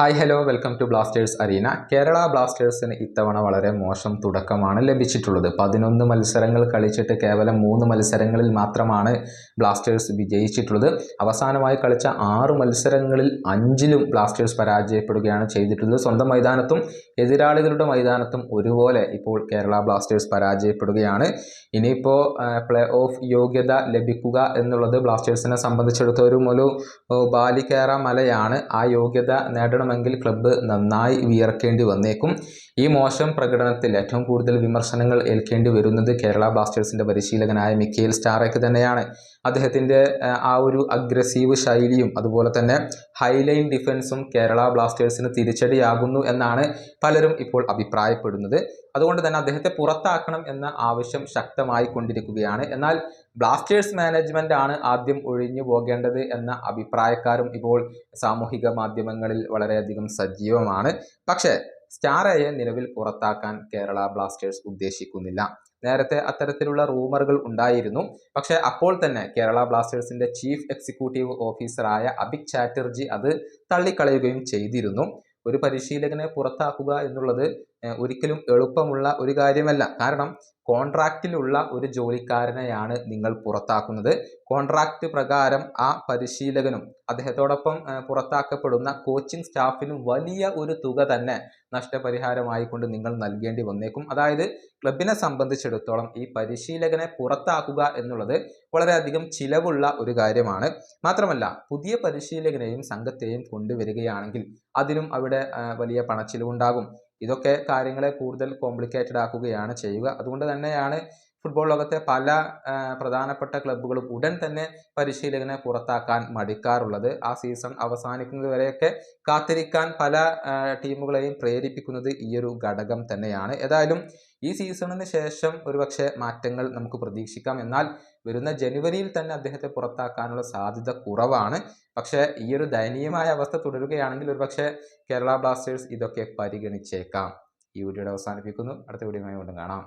Hi hello welcome to Blasters arena Kerala ബ്ലാസ്റ്റേഴ്സിന് ഇത്തവണ വളരെ മോശം തുടക്കമാണ് ലഭിച്ചിട്ടുള്ളത്. പതിനൊന്ന് മത്സരങ്ങൾ കളിച്ചിട്ട് കേവലം മൂന്ന് മത്സരങ്ങളിൽ മാത്രമാണ് ബ്ലാസ്റ്റേഴ്സ് വിജയിച്ചിട്ടുള്ളത്. അവസാനമായി കളിച്ച ആറ് മത്സരങ്ങളിൽ അഞ്ചിലും ബ്ലാസ്റ്റേഴ്സ് പരാജയപ്പെടുകയാണ് ചെയ്തിട്ടുള്ളത്. സ്വന്തം മൈതാനത്തും എതിരാളികളുടെ മൈതാനത്തും ഒരുപോലെ ഇപ്പോൾ കേരള ബ്ലാസ്റ്റേഴ്സ് പരാജയപ്പെടുകയാണ്. ഇനിയിപ്പോൾ പ്ലേ ഓഫ് യോഗ്യത ലഭിക്കുക എന്നുള്ളത് ബ്ലാസ്റ്റേഴ്സിനെ സംബന്ധിച്ചിടത്തോളം ഒരു ബാലിക്കേറ മലയാണ്. ആ യോഗ്യത നേടണമെങ്കിൽ ക്ലബ്ബ് നന്നായി വിയർക്കേണ്ടി വന്നേക്കും. ഈ മോശം പ്രകടനത്തിൽ ഏറ്റവും കൂടുതൽ വിമർശനങ്ങൾ ഏൽക്കേണ്ടി വരുന്നത് കേരള ബ്ലാസ്റ്റേഴ്സിന്റെ പരിശീലകനായ മിക്കേൽ സ്റ്റാറയ്ക്ക് തന്നെയാണ്. അദ്ദേഹത്തിന്റെ ആ ഒരു അഗ്രസീവ് ശൈലിയും അതുപോലെ തന്നെ ഹൈലൈൻ ഡിഫൻസും കേരള ബ്ലാസ്റ്റേഴ്സിന് തിരിച്ചടിയാകുന്നു എന്നാണ് പലരും ഇപ്പോൾ അഭിപ്രായപ്പെടുന്നത്. അതുകൊണ്ട് തന്നെ അദ്ദേഹത്തെ പുറത്താക്കണം എന്ന ആവശ്യം ശക്തമായി കൊണ്ടിരിക്കുകയാണ്. എന്നാൽ ബ്ലാസ്റ്റേഴ്സ് മാനേജ്മെന്റ് ആണ് ആദ്യം ഒഴിഞ്ഞു പോകേണ്ടത് എന്ന അഭിപ്രായക്കാരും ഇപ്പോൾ സാമൂഹിക മാധ്യമങ്ങളിൽ വളരെയധികം സജീവമാണ്. പക്ഷേ സ്റ്റാറയെ നിലവിൽ പുറത്താക്കാൻ കേരള ബ്ലാസ്റ്റേഴ്സ് ഉദ്ദേശിക്കുന്നില്ല. നേരത്തെ അത്തരത്തിലുള്ള റൂമറുകൾ ഉണ്ടായിരുന്നു. പക്ഷേ അപ്പോൾ തന്നെ കേരള ബ്ലാസ്റ്റേഴ്സിന്റെ ചീഫ് എക്സിക്യൂട്ടീവ് ഓഫീസറായ അഭിക് ചാറ്റർജി അത് തള്ളിക്കളയുകയും ചെയ്തിരുന്നു. ഒരു പരിശീലകനെ പുറത്താക്കുക എന്നുള്ളത് ഒരിക്കലും എളുപ്പമുള്ള ഒരു കാര്യമല്ല. കാരണം കോൺട്രാക്റ്റിലുള്ള ഒരു ജോലിക്കാരനെയാണ് നിങ്ങൾ പുറത്താക്കുന്നത്. കോൺട്രാക്റ്റ് പ്രകാരം ആ പരിശീലകനും അദ്ദേഹത്തോടൊപ്പം പുറത്താക്കപ്പെടുന്ന കോച്ചിങ് സ്റ്റാഫിനും വലിയ ഒരു തുക തന്നെ നഷ്ടപരിഹാരമായി കൊണ്ട് നിങ്ങൾ നൽകേണ്ടി വന്നേക്കും. അതായത് ക്ലബിനെ സംബന്ധിച്ചിടത്തോളം ഈ പരിശീലകനെ പുറത്താക്കുക എന്നുള്ളത് വളരെയധികം ചിലവുള്ള ഒരു കാര്യമാണ്. മാത്രമല്ല പുതിയ പരിശീലകനെയും സംഘത്തെയും കൊണ്ടുവരികയാണെങ്കിൽ അതിനും അവിടെ വലിയ പണച്ചിലവുണ്ടാകും. ഇതൊക്കെ കാര്യങ്ങളെ കൂടുതൽ കോംപ്ലിക്കേറ്റഡ് ആക്കുകയാണ് ചെയ്യുക. അതുകൊണ്ട് തന്നെയാണ് ഫുട്ബോൾ ലോകത്തെ പല പ്രധാനപ്പെട്ട ക്ലബ്ബുകളും ഉടൻ തന്നെ പരിശീലകനെ പുറത്താക്കാൻ മടിക്കാറുള്ളത്. ആ സീസൺ അവസാനിക്കുന്നത് വരെയൊക്കെ കാത്തിരിക്കാൻ പല ടീമുകളെയും പ്രേരിപ്പിക്കുന്നത് ഈ ഒരു ഘടകം തന്നെയാണ്. ഏതായാലും ഈ സീസണിന് ശേഷം ഒരുപക്ഷെ മാറ്റങ്ങൾ നമുക്ക് പ്രതീക്ഷിക്കാം. എന്നാൽ വരുന്ന ജനുവരിയിൽ തന്നെ അദ്ദേഹത്തെ പുറത്താക്കാനുള്ള സാധ്യത കുറവാണ്. പക്ഷേ ഈ ഒരു ദയനീയമായ അവസ്ഥ തുടരുകയാണെങ്കിൽ ഒരുപക്ഷെ കേരള ബ്ലാസ്റ്റേഴ്സ് ഇതൊക്കെ പരിഗണിച്ചേക്കാം. ഈ വീഡിയോയുടെ അവസാനിപ്പിക്കുന്നു. അടുത്ത വീഡിയോയുമായി വീണ്ടും കാണാം.